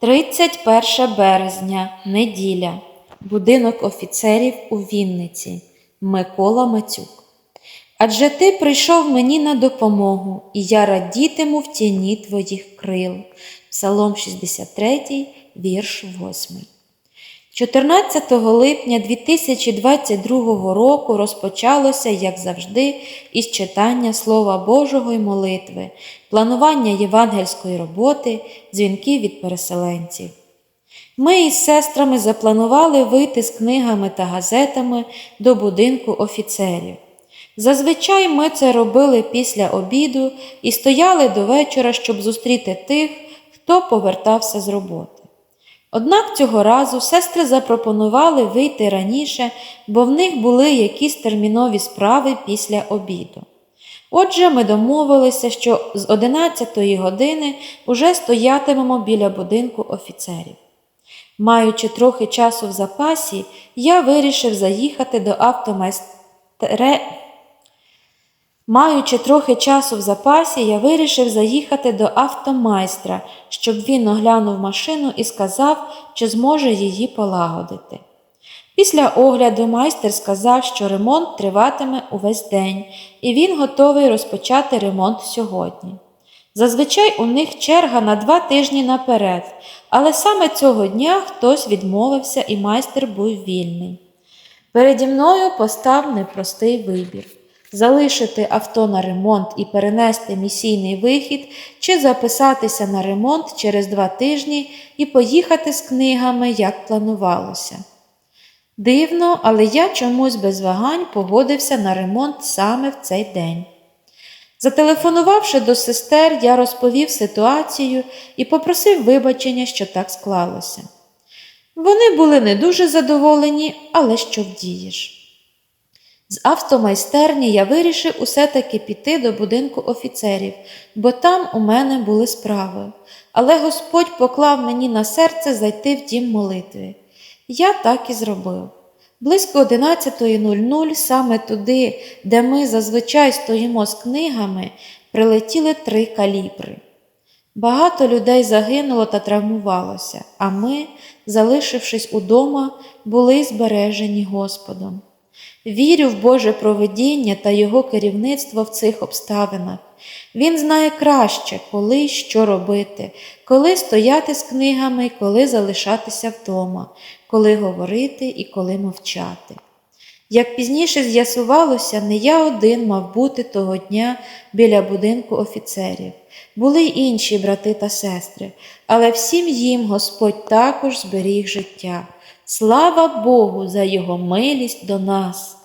31 березня, неділя. Будинок офіцерів у Вінниці. Микола Мацюк. Адже ти прийшов мені на допомогу, і я радітиму в тіні твоїх крил. Псалом 63, вірш 8. 14 липня 2022 року розпочалося, як завжди, із читання Слова Божого й молитви, планування євангельської роботи, дзвінків від переселенців. Ми із сестрами запланували вийти з книгами та газетами до будинку офіцерів. Зазвичай ми це робили після обіду і стояли до вечора, щоб зустріти тих, хто повертався з роботи. Однак цього разу сестри запропонували вийти раніше, бо в них були якісь термінові справи після обіду. Отже, ми домовилися, що з 11 години уже стоятимемо біля будинку офіцерів. Маючи трохи часу в запасі, я вирішив заїхати до автомайстре. Маючи трохи часу в запасі, я вирішив заїхати до автомайстра, щоб він оглянув машину і сказав, чи зможе її полагодити. Після огляду майстер сказав, що ремонт триватиме увесь день, і він готовий розпочати ремонт сьогодні. Зазвичай у них черга на два тижні наперед, але саме цього дня хтось відмовився і майстер був вільний. Переді мною постав непростий вибір залишити авто на ремонт і перенести місійний вихід, чи записатися на ремонт через два тижні і поїхати з книгами, як планувалося. Дивно, але я чомусь без вагань погодився на ремонт саме в цей день. Зателефонувавши до сестер, я розповів ситуацію і попросив вибачення, що так склалося. Вони були не дуже задоволені, але що вдієш. З автомайстерні я вирішив усе таки піти до будинку офіцерів, бо там у мене були справи. Але Господь поклав мені на серце зайти в дім молитви. Я так і зробив. Близько 11.00 саме туди, де ми зазвичай стоїмо з книгами, прилетіли три калібри. Багато людей загинуло та травмувалося, а ми, залишившись удома, були збережені Господом. Вірю в Боже проведіння та Його керівництво в цих обставинах. Він знає краще, коли що робити, коли стояти з книгами коли залишатися вдома, коли говорити і коли мовчати. Як пізніше з'ясувалося, не я один мав бути того дня біля будинку офіцерів. Були й інші брати та сестри, але всім їм Господь також зберіг життя. Слава Богу за Його милість до нас!